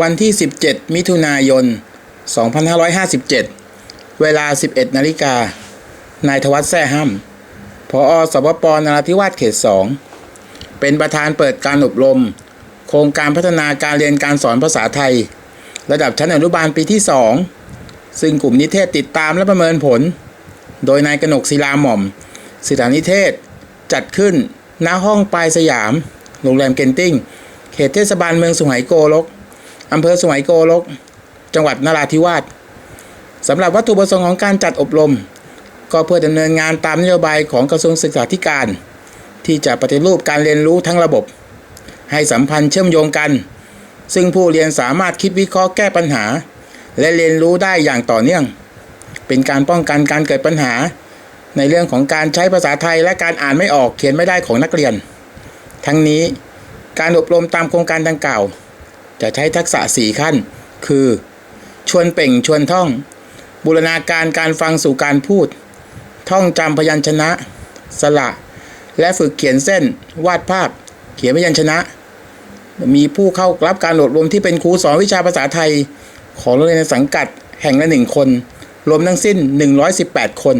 วันที่ 17 มิถุนายน 2557 เวลา 11 นาฬิกา นายทวัฒน์แซ่ห้ำพอสปปนราธิวาสเขต 2 เป็นประธานเปิดการอบรม โครงการพัฒนาการเรียนการสอนภาษาไทย ระดับชั้นอนุบาลปีที่ 2 ซึ่งกลุ่มนิเทศติดตามและประเมินผล โดยนายกนกศิลาหม่อมศิลานิเทศ จัดขึ้นณห้องปลายสยาม โรงแรมเกนติ้ง เขตเทศบาลเมืองสุไหงโกลก อำเภอสุไหงโกลก จังหวัดนราธิวาสสำหรับวัตถุประสงค์ของการจัดอบรม ก็เพื่อดำเนินงานตามนโยบายของกระทรวงศึกษาธิการ ที่จะปฏิรูปการเรียนรู้ทั้งระบบ ให้สัมพันธ์เชื่อมโยงกัน ซึ่งผู้เรียนสามารถคิดวิเคราะห์แก้ปัญหา และเรียนรู้ได้อย่างต่อเนื่อง เป็นการป้องกันการเกิดปัญหา ในเรื่องของการใช้ภาษาไทยและการอ่านไม่ออกเขียนไม่ได้ของนักเรียน ทั้งนี้การอบรมตามโครงการดังกล่าว จะใช้ทักษะ4ขั้น คือ ชวนเป่งชวนท่อง บูรณาการการฟังสู่การพูด ท่องจำพยัญชนะ สระ และฝึกเขียนเส้น วาดภาพ เขียนพยัญชนะ มีผู้เข้ารับการอบรมที่เป็นครูสอนวิชาภาษาไทย ของโรงเรียนในสังกัดแห่งละหนึ่งคน รวมทั้งสิ้น 118 คน